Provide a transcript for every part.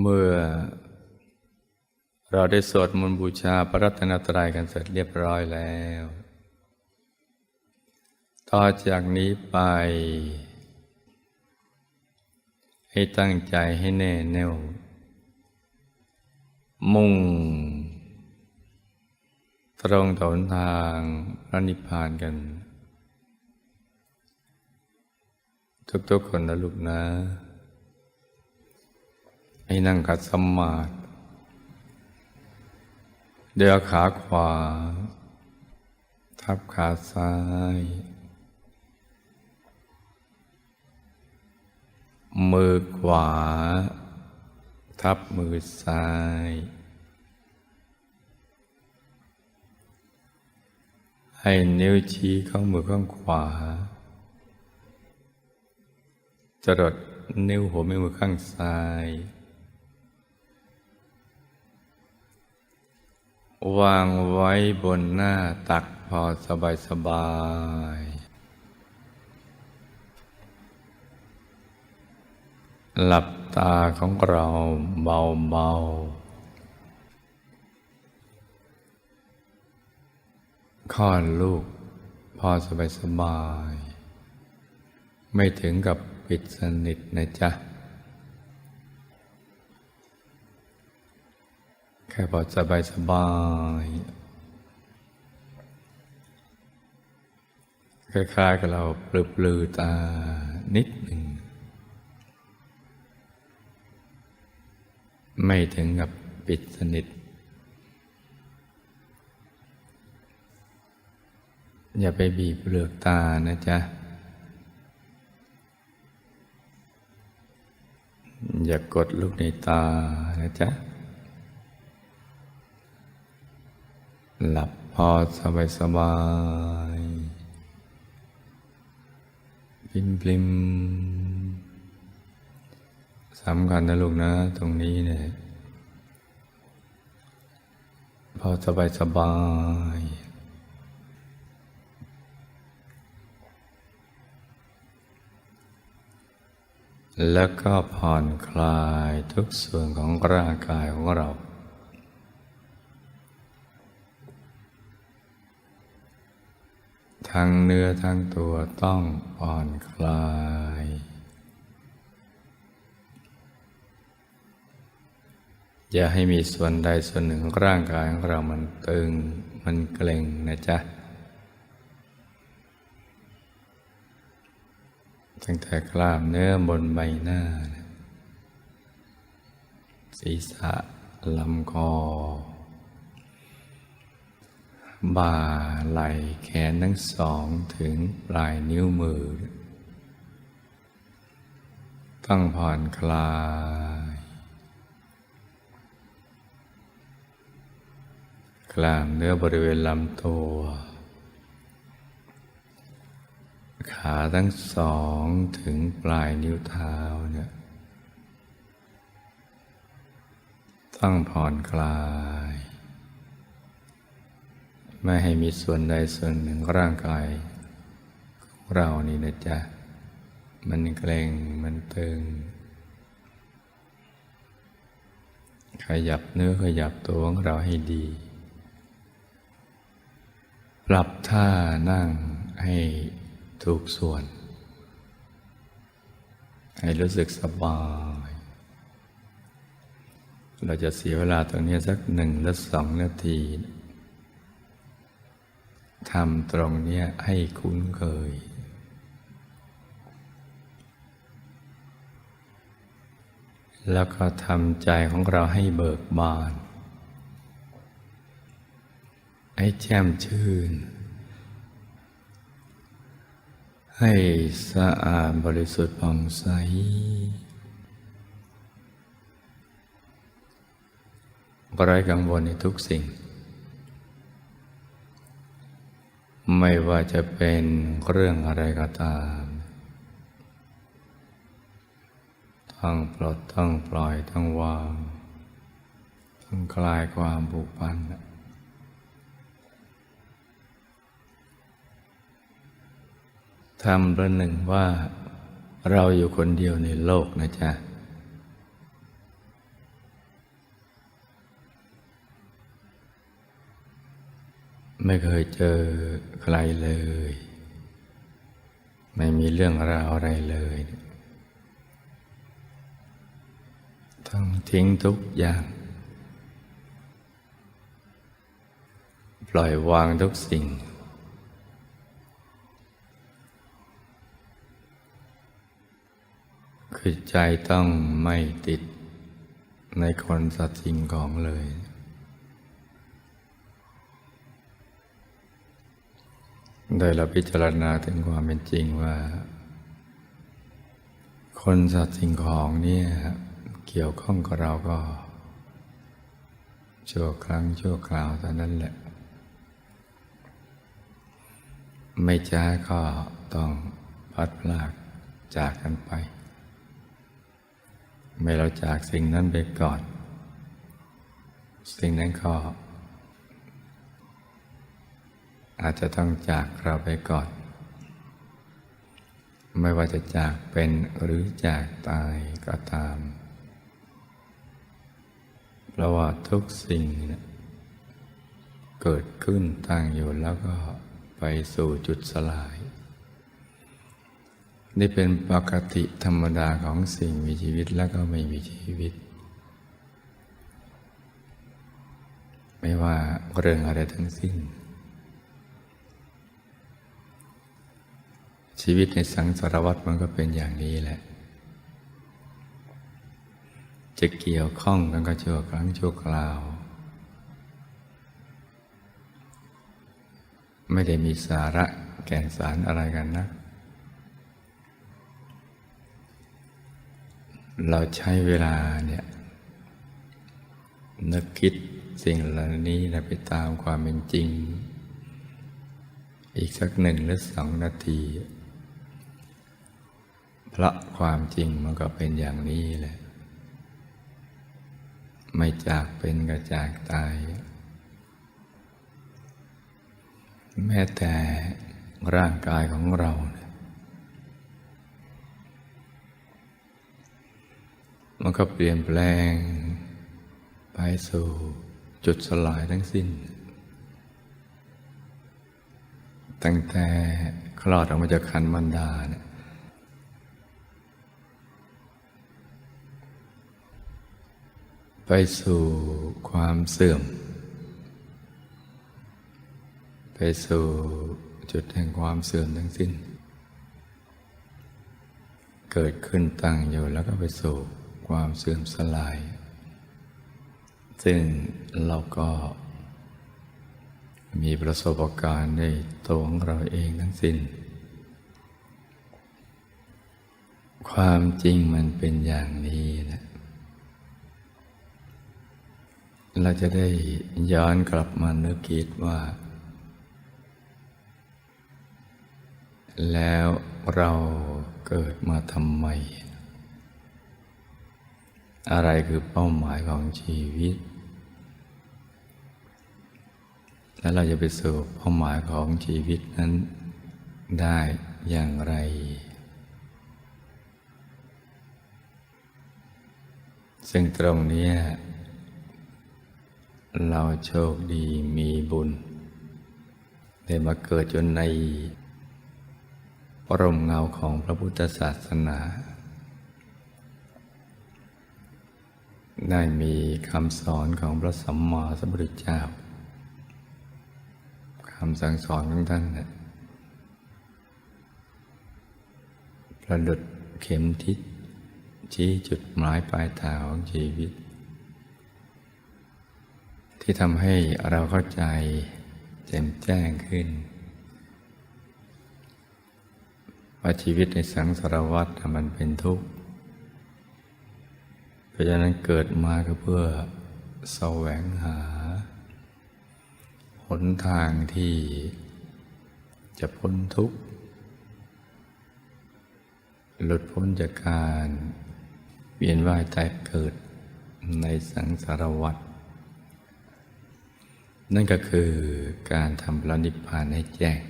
เมื่อ เราได้สวดมนต์บูชาพระรัตนตรัยกันเสร็จเรียบร้อยแล้ว ต่อจากนี้ไป ให้ตั้งใจให้แน่แน่ว มุ่ง ตรงต่อหนทางพระนิพพานกัน ทุกๆคนนะลูกนะ ให้นั่งขัดสมาธิเดือขาขวา ทับขาซ้าย มือขวา ทับมือซ้าย ให้นิ้วชี้ข้างมือข้างขวา จรดนิ้วหัวแม่มือข้างซ้าย วางไว้บนหน้าตักพอสบายสบาย หลับตาของเราเบาๆคลอดลูกพอสบายสบาย ไม่ถึงกับปิดสนิทนะจ๊ะ ค่พอสบายสบายคล้ายๆกับเราปลือปลือตานิดหนึ่ง ไม่ถึงกับปิดสนิท อย่าไปบีบเปลือกตานะจ๊ะ อย่ากดลูกในตานะจ๊ะ หลับพอสบายสบายปิมปลิมสำคัญนะลูกนะ ตรงนี้เนี่ยพอสบายสบายแล้วก็ผ่อนคลายทุกส่วนของร่างกายของเรา ทั้งเนื้อทั้งตัวต้องผ่อนคลาย อย่าให้มีส่วนใดส่วนหนึ่งของร่างกายของเรามันตึง มันเกร็งนะจ๊ะ ตั้งแต่กล้ามเนื้อบนใบหน้า ศีรษะลำคอ บ่าไหล่แขนทั้งสองถึงปลายนิ้วมือ ต้องผ่อนคลาย กล้ามเนื้อบริเวณลำตัว ขาทั้งสองถึงปลายนิ้วเท้าเนี่ยต้องผ่อนคลาย ไม่ให้มีส่วนใดส่วนหนึ่งร่างกายของเรานี่นะจ๊ะ มันเกร็งมันตึง ขยับเนื้อขยับตัวของเราให้ดี ปรับท่านั่งให้ถูกส่วน ให้รู้สึกสบายเราจะเสียเวลาตรงนี้สักหนึ่งหรือสองนาที ทำตรงนี้ให้คุ้นเคย แล้วก็ทำใจของเราให้เบิกบาน ให้แจ่มชื่น ให้สะอาดบริสุทธิ์ผ่องใสไร้กังวลในทุกสิ่ง ไม่ว่าจะเป็นเรื่องอะไรก็ตามต้องปลดต้องปล่อยต้องวางต้องคลายความผูกพันทำประหนึ่งว่าเราอยู่คนเดียวในโลกนะจ๊ะ ไม่เคยเจอใครเลย ไม่มีเรื่องราวอะไรเลย ต้องทิ้งทุกอย่าง ปล่อยวางทุกสิ่ง คือใจต้องไม่ติดในคนสัตว์สิ่งของเลย โดยเราพิจารณาถึงความเป็นจริงว่า คนสัตว์สิ่งของเนี่ยเกี่ยวข้องกับเราก็ชั่วครั้งชั่วคราวเท่านั้นแหละ ไม่ช้าก็ต้องพัดพลากจากกันไป ไม่เราจากสิ่งนั้นไปก่อน สิ่งนั้นก็ อาจจะต้องจากเราไปก่อน ไม่ว่าจะจากเป็นหรือจากตายก็ตาม เพราะว่าทุกสิ่งเนี่ยเกิดขึ้นตั้งอยู่แล้วก็ไปสู่จุดสลาย นี่เป็นปกติธรรมดาของสิ่งมีชีวิตแล้วก็ไม่มีชีวิต ไม่ว่าเรื่องอะไรทั้งสิ้น ชีวิตในสังสารวัฏมันก็เป็นอย่างนี้แหละ จะเกี่ยวข้องกันก็ชั่วครั้งชั่วคราว ไม่ได้มีสาระแก่นสารอะไรกันนะ เราใช้เวลาเนี่ยนึกคิดสิ่งเหล่านี้นะไปตามความเป็นจริง อีกสักหนึ่งหรือสองนาที เพราะความจริงมันก็เป็นอย่างนี้แหละ ไม่จากเป็นก็จากตาย แม้แต่ร่างกายของเราเนี่ยมันก็เปลี่ยนแปลง ไปสู่จุดสลายทั้งสิ้น ตั้งแต่คลอดออกมาจากคันมันดาเนี่ย ไปสู่ความเสื่อม ไปสู่จุดแห่งความเสื่อมทั้งสิ้น เกิดขึ้นตั้งอยู่แล้วก็ไปสู่ความเสื่อมสลาย ซึ่งเราก็มีประสบการณ์ในตัวของเราเองทั้งสิ้น ความจริงมันเป็นอย่างนี้นะ เราจะได้ย้อนกลับมานึกคิดว่า แล้วเราเกิดมาทำไม อะไรคือเป้าหมายของชีวิต และเราจะไปสู่เป้าหมายของชีวิตนั้นได้อย่างไรซึ่งตรงนี้ เราโชคดีมีบุญ ได้มาเกิดจนในปรมเงาของพระพุทธศาสนา ได้มีคำสอนของพระสัมมาสัมพุทธเจ้าคำสั่งสอนของท่านนะประดุดเข็มทิศชี้จุดหมายปลายทางของชีวิต ที่ทำให้เราเข้าใจแจ่มแจ้งขึ้น ว่าชีวิตในสังสารวัฏมันเป็นทุกข์ เพราะฉะนั้นเกิดมาก็เพื่อแสวงหา หนทางที่จะพ้นทุกข์ หลุดพ้นจากการเวียนว่ายตายเกิดในสังสารวัฏ นั่นก็คือการทำพระนิพพานให้แจ้ง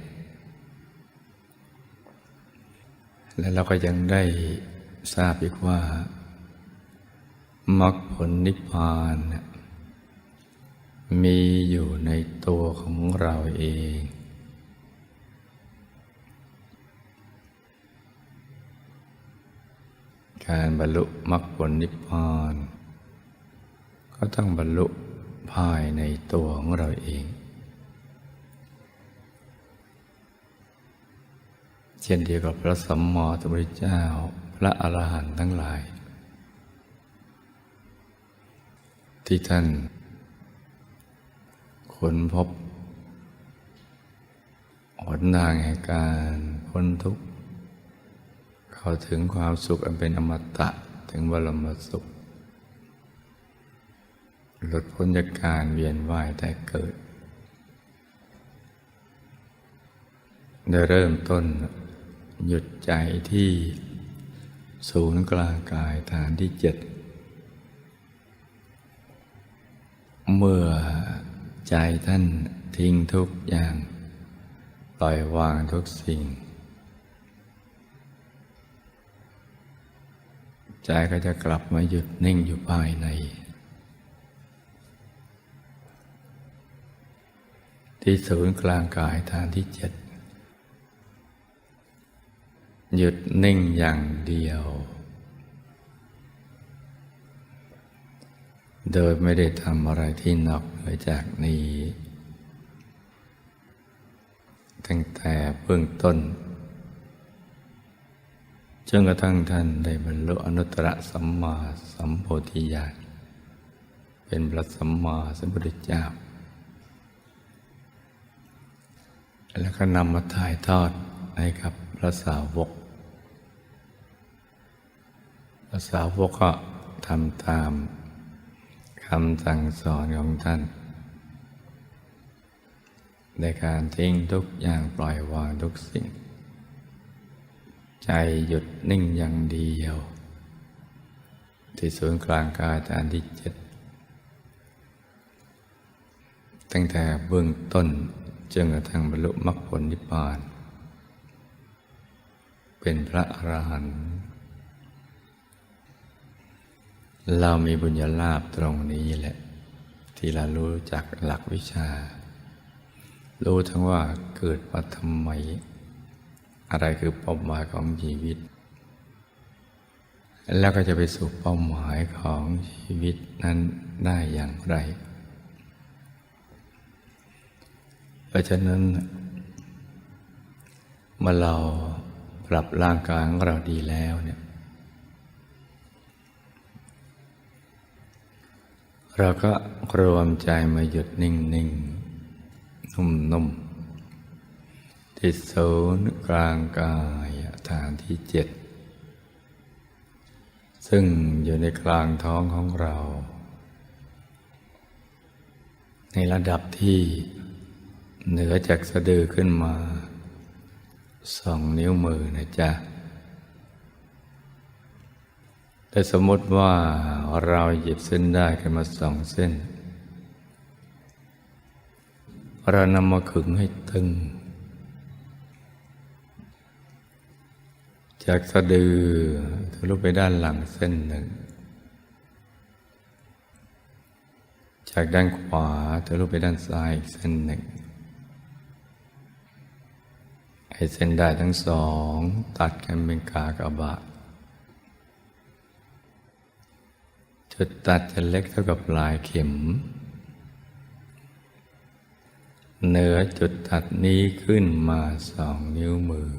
และเราก็ยังได้ทราบอีกว่ามรรคผลนิพพานมีอยู่ในตัวของเราเอง การบรรลุมรรคผลนิพพาน ก็ต้องบรรลุ ภายในตัวของเราเอง เช่นเดียวกับพระสัมมาสัมพุทธเจ้า พระอรหันต์ทั้งหลาย ที่ท่านค้นพบหนทางแห่งการพ้นทุกข์ เข้าถึงความสุขอันเป็นอมตะถึงบรมสุข หลุดพ้นจากการเวียนว่ายแต่เกิด ได้เริ่มต้นหยุดใจที่ศูนย์กลางกายฐานที่เจ็ด เมื่อใจท่านทิ้งทุกอย่าง ปล่อยวางทุกสิ่ง ใจก็จะกลับมาหยุดนิ่งอยู่ภายใน ที่ศูนย์กลางกายฐานที่เจ็ดหยุดนิ่งอย่างเดียว โดยไม่ได้ทำอะไรที่นอกเหนือจากนี้ ตั้งแต่เบื้องต้นจนกระทั่งท่านได้บรรลุอนุตตรสัมมาสัมโพธิญาณเป็นพระสัมมาสัมพุทธเจ้า แล้วก็นำมาถ่ายทอดให้กับพระสาวก พระสาวกก็ทำตามคำสั่งสอนของท่าน ในการทิ้งทุกอย่างปล่อยวางทุกสิ่ง ใจหยุดนิ่งอย่างเดียว ที่ศูนย์กลางกายฐานที่เจ็ดตั้งแต่เบื้องต้น จนกระทั่งบรรลุมรรคผลนิพพาน เป็นพระอรหันต์เรามีบุญญาลาภตรงนี้แหละ ที่เรารู้จักหลักวิชา รู้ทั้งว่าเกิดมาทำไม อะไรคือเป้าหมายของชีวิต แล้วก็จะไปสู่เป้าหมายของชีวิตนั้นได้อย่างไร เพราะฉะนั้นเมื่อเราปรับร่างกายของเราดีแล้วเนี่ยเราก็รวมใจมาหยุดนิ่งนิ่งนุ่มนุ่มที่ศูนย์กลางกายฐานที่เจ็ด ซึ่งอยู่ในกลางท้องของเรา ในระดับที่ เหนือจากสะดือขึ้นมาสองนิ้วมือนะจ๊ะ แต่สมมติว่าเราหยิบเส้นได้ขึ้นมาสองเส้น เรานำมาขึงให้ตึง จากสะดือทะลุไปด้านหลังเส้นหนึ่ง จากด้านขวาทะลุไปด้านซ้ายอีกเส้นหนึ่ง ให้เส้นได้ทั้งสอง ตัดกันเป็นกากบาทจุดตัดจะเล็กเท่ากับลายเข็ม เหนือจุดตัดนี้ขึ้นมาสองนิ้วมือ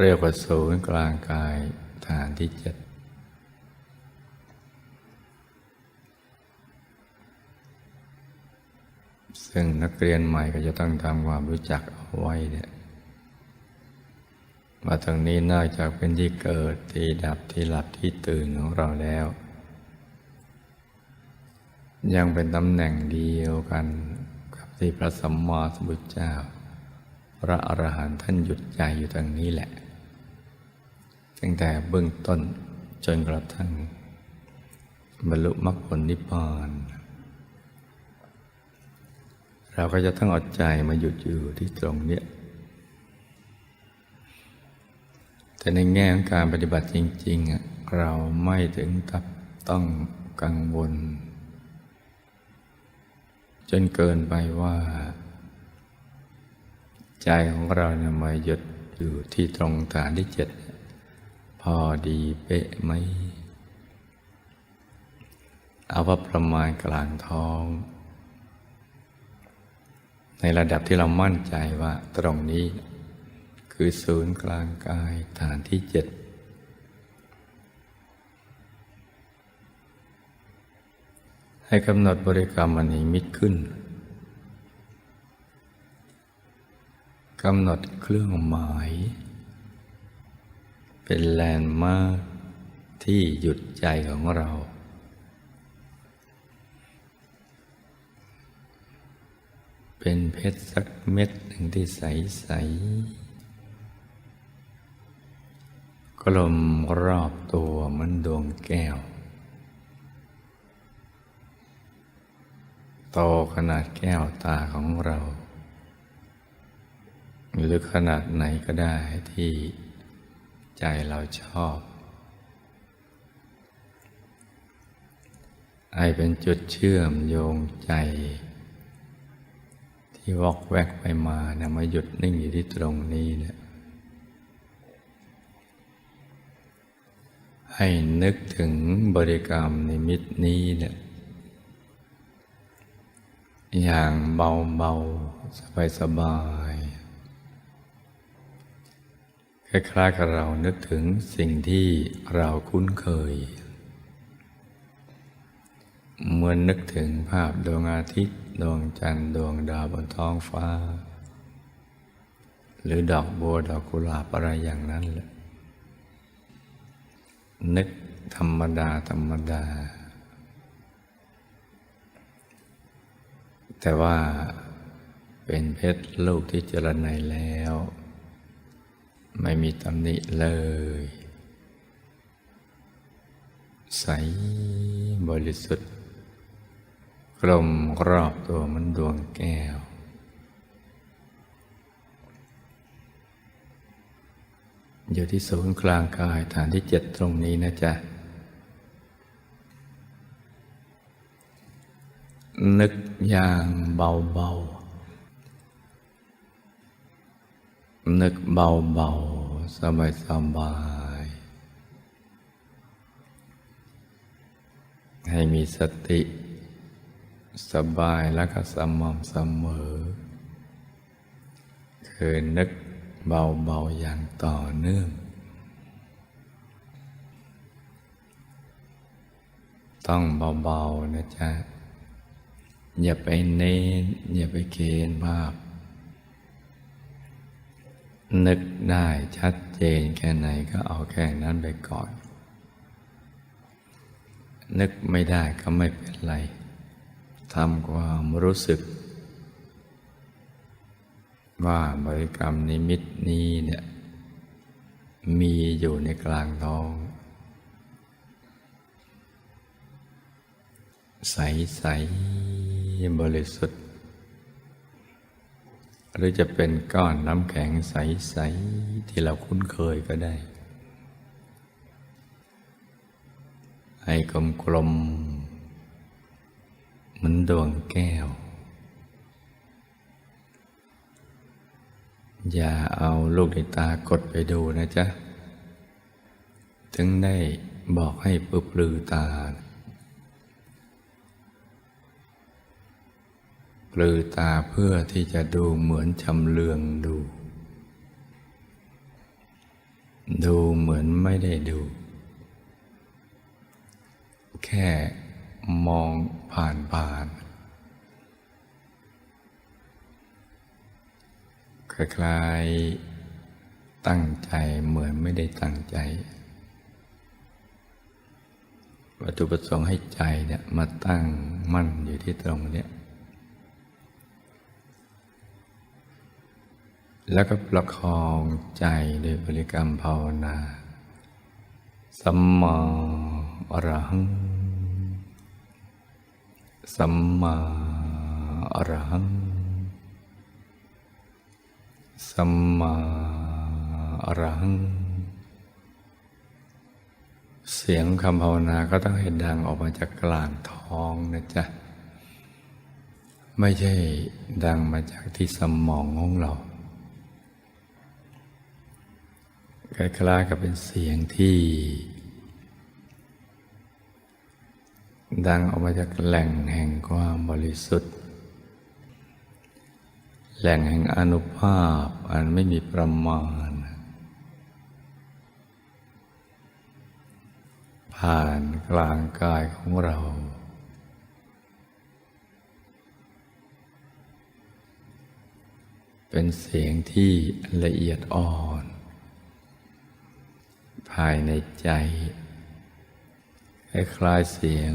เรียกว่าศูนย์กลางกายฐานที่เจ็ด ซึ่งนักเรียนใหม่ก็จะต้องทำความรู้จักเอาไว้เนี่ยว่าตรงนี้นอกจากเป็นที่เกิดที่ดับที่หลับที่ตื่นของเราแล้ว ยังเป็นตำแหน่งเดียวกันกับที่พระสัมมาสัมพุทธเจ้า พระอรหันต์ท่านหยุดใจอยู่ตรงนี้แหละ ตั้งแต่เบื้องต้นจนกระทั่งบรรลุมรรคผลนิพพาน เราก็จะต้องอดใจมาหยุดอยู่ที่ตรงเนี้ยแต่ในแง่ของการปฏิบัติจริงๆ เราไม่ถึงกับต้องกังวล จนเกินไปว่า ใจของเราเนี่ยมาหยุดอยู่ที่ตรงฐานที่เจ็ดพอดีเป๊ะไหมเอาว่าประมาณกลางท้อง ในระดับที่เรามั่นใจว่าตรงนี้ คือศูนย์กลางกายฐานที่เจ็ดให้กำหนดบริกรรมอันนี้มิดขึ้นกำหนดเครื่องหมาย เป็นแลนด์มาร์คที่หยุดใจของเรา เป็นเพชรสักเม็ดหนึ่งที่ใสใสกลมรอบตัวเหมันดวงแก้ว โตขนาดแก้วตาของเรา หรือขนาดไหนก็ได้ที่ใจเราชอบ ให้เป็นจุดเชื่อมโยงใจ ที่วอกแวกไปมานะมาหยุดนิ่งอยู่ที่ตรงนี้เนี่ยให้นึกถึงบริกรรมนิมิตนี้เนี่ยอย่างเบาเบาสบายสบายคล้ายๆกับเรานึกถึงสิ่งที่เราคุ้นเคย เหมือนนึกถึงภาพดวงอาทิตย์ ดวงจันทร์ดวงดาวบนท้องฟ้า หรือดอกบัวดอกกุหลาบอะไรอย่างนั้นแหละนึกธรรมดา ธรรมดา แต่ว่าเป็นเพชรลูกที่เจริญในแล้ว ไม่มีตำหนิเลย ใสบริสุทธิ์ กลมรอบตัวมันดวงแก้ว อยู่ที่ศูนย์กลางกายฐานที่เจ็ดตรงนี้นะจ๊ะ นึกอย่างเบาๆ นึกเบาๆ สบายๆ ให้มีสติ สบายแล้วก็สม่ำเสมอ คือนึกเบา ๆ อย่างต่อเนื่อง ต้องเบา ๆ นะจ๊ะ อย่าไปเน้น อย่าไปเกณฑ์ภาพ นึกได้ชัดเจนแค่ไหนก็เอาแค่นั้นไปก่อน นึกไม่ได้ก็ไม่เป็นไร ทำความรู้สึก ว่าบริกรรมนิมิตนี้เนี่ยมีอยู่ในกลางท้อง ใสใสบริสุทธิ์ หรือจะเป็นก้อนน้ำแข็งใสๆที่เราคุ้นเคยก็ได้ ให้กลมกลม เหมือนดวงแก้ว อย่าเอาลูกในตากดไปดูนะจ๊ะ ถึงได้บอกให้ปึบลือตา ปลือตาเพื่อที่จะดูเหมือนชำเลืองดู ดูเหมือนไม่ได้ดู แค่ มองผ่านผ่านคล้ายๆตั้งใจเหมือนไม่ได้ตั้งใจ วัตถุประสงค์ให้ใจเนี่ยมาตั้งมั่นอยู่ที่ตรงเนี้ยแล้วก็ประคองใจด้วยบริกรรมภาวนา สัมมาอรหัง สัมมาอรหัง สัมมาอรหัง เสียงคำภาวนาก็ต้องให้ดังออกมาจากกลางท้องนะจ๊ะไไม่ใช่ดังมาจากที่สมองของเราคล้ายๆกับเป็นเสียงที่ ดังออกมาจากแหล่งแห่งความบริสุทธิ์ แหล่งแห่งอนุภาพอันไม่มีประมาณ ผ่านกลางกายของเรา เป็นเสียงที่ละเอียดอ่อน ภายในใจ คล้ายเสียง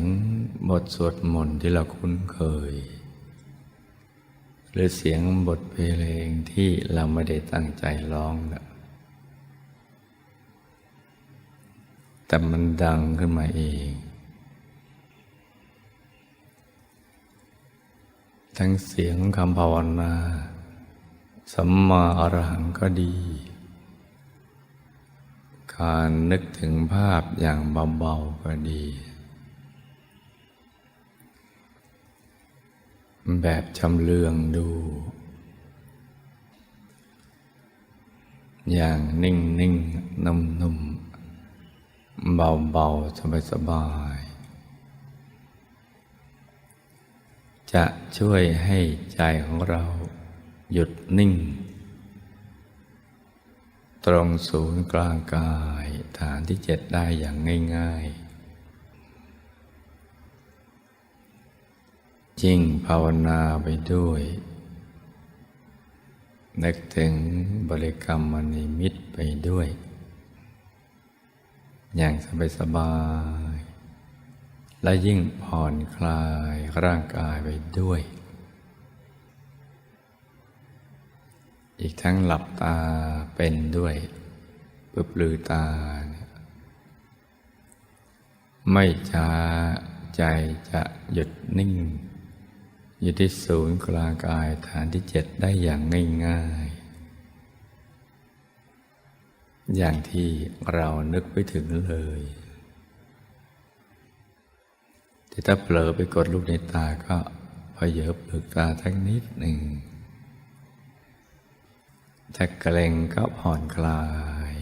บทสวดมนต์ที่เราคุ้นเคย หรือเสียงบทเพลงที่เราไม่ได้ตั้งใจร้องนะแต่มันดังขึ้นมาเอง ทั้งเสียงคำภาวนาสัมมาอรหังก็ดี การนึกถึงภาพอย่างเบาๆก็ดี แบบชำเลืองดู อย่างนิ่งนิ่งนุ่มนุ่มเบาเบาสบายสบายๆจะช่วยให้ใจของเราหยุดนิ่ง ตรงศูนย์กลางกายฐานที่เจ็ดได้อย่างง่าย ๆ ยิ่งภาวนาไปด้วย นึกถึงบริกรรมมณิมิตไปด้วย อย่างสบายๆและยิ่งผ่อนคลายร่างกายไปด้วย อีกทั้งหลับตาเป็นด้วยปึบลือตาเนี่ยไม่ช้าใจจะหยุดนิ่ง อยู่ที่ศูนย์กลางกายฐานที่เจ็ดได้อย่างง่ายๆ อย่างที่เรานึกไปถึงเลย แต่ถ้าเผลอไปกดลูกในตาก็พอเยบเปลือกตาทั้งนิดหนึ่ง ถ้าเกร็งก็ผ่อนคลาย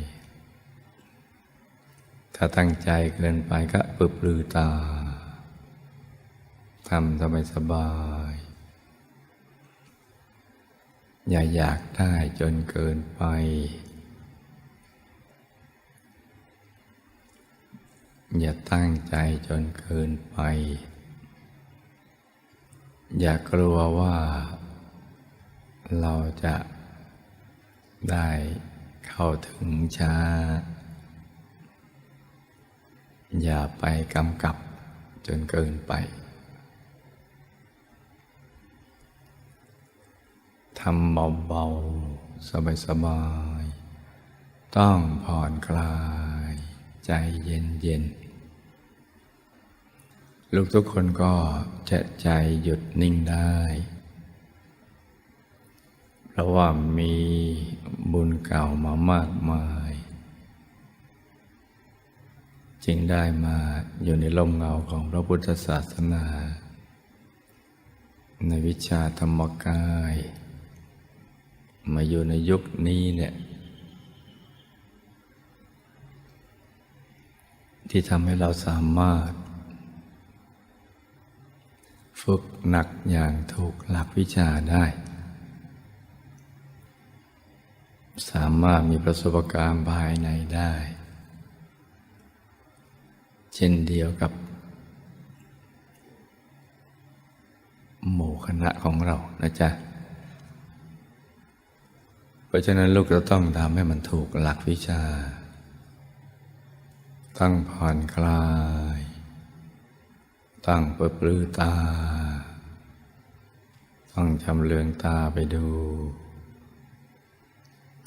ถ้าตั้งใจเกินไปก็ปึบลือตา ทำสบายสบาย อย่าอยากได้จนเกินไป อย่าตั้งใจจนเกินไป อย่ากลัวว่าเราจะ ได้เข้าถึงช้า อย่าไปกำกับจนเกินไป ทำเบาๆ สบายๆ ต้องผ่อนคลายใจเย็นๆ ลูกทุกคนก็จะใจหยุดนิ่งได้ เพราะว่ามีบุญเก่ามามากมาย จึงได้มาอยู่ในร่มเงาของพระพุทธศาสนา ในวิชาธรรมกาย มาอยู่ในยุคนี้เนี่ยที่ทำให้เราสามารถ ฝึกหนักอย่างถูกหลักวิชาได้ สามารถมีประสบการณ์ภายในได้ เช่นเดียวกับ หมู่คณะของเรานะจ๊ะ เพราะฉะนั้นลูกจะต้องทำให้มันถูกหลักวิชา ตั้งผ่อนคลาย ตั้งเปิดปลือตา ต้องชำเลืองตาไปดู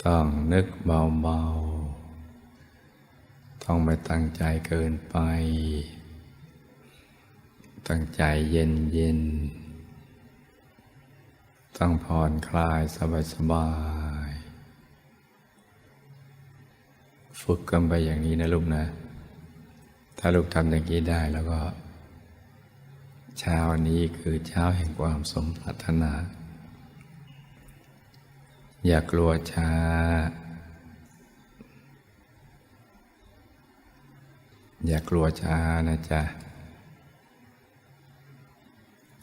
ต้องนึกเบาๆ ต้องไม่ตั้งใจเกินไป ตั้งใจเย็นเย็นต้องผ่อนคลายสบายสบายๆ ฝึกกันไปอย่างนี้นะลูกนะ ถ้าลูกทำอย่างนี้ได้แล้วก็ เช้านี้คือเช้าแห่งความสมปรารถนา อย่ากลัวช้า อย่ากลัวช้านะจ๊ะ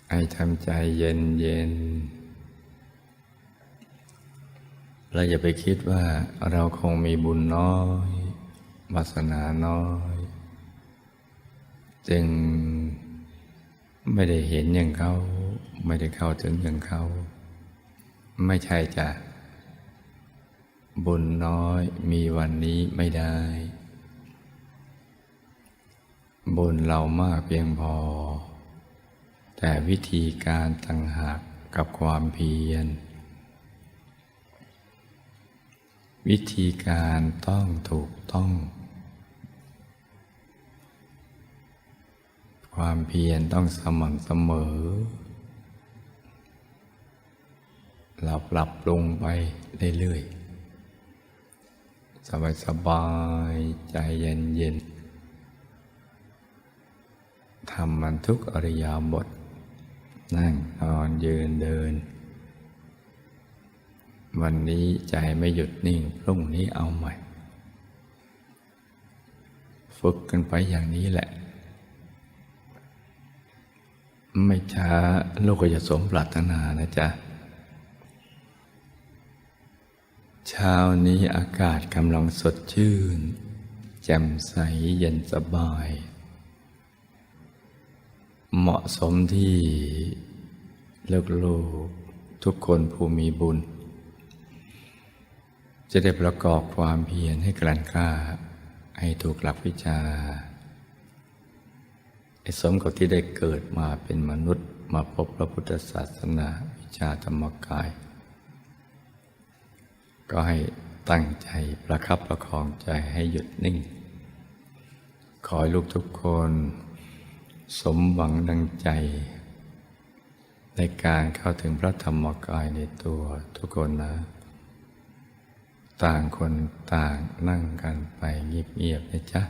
ให้ทำใจเย็นเย็นๆแล้วอย่าไปคิดว่าเราคงมีบุญน้อยวาสนาน้อย จึงไม่ได้เห็นอย่างเขา ไม่ได้เข้าถึงอย่างเขา ไม่ใช่จ้ะ บุญน้อยมีวันนี้ไม่ได้ บุญเรามากเพียงพอ แต่วิธีการต่างหากกับความเพียร วิธีการต้องถูกต้อง ความเพียรต้องสม่ำเสมอเราปรับปรุงไปเรื่อยๆ สบายๆใจเย็นๆทำมันทุกอริยาบท นั่งนอนยืนเดิน วันนี้ใจไม่หยุดนิ่ง พรุ่งนี้เอาใหม่ ฝึกกันไปอย่างนี้แหละ ไม่ช้าโลกก็จะสมปรารถนานะจ๊ะ เช้านี้อากาศกำลังสดชื่น แจ่มใสเย็นสบาย เหมาะสมที่ลูกๆทุกคนผู้มีบุญ จะได้ประกอบความเพียรให้กลั่นกล้า ให้ถูกหลักวิชาไอ้สมกับที่ได้เกิดมาเป็นมนุษย์มาพบพระพุทธศาสนาวิชาธรรมกาย ก็ให้ตั้งใจประคับประคองใจให้หยุดนิ่ง ขอให้ลูกทุกคน สมหวังดังใจ ในการเข้าถึงพระธรรมกายในตัวทุกคนนะ ต่างคนต่างนั่งกันไปเงียบๆนะจ๊ะ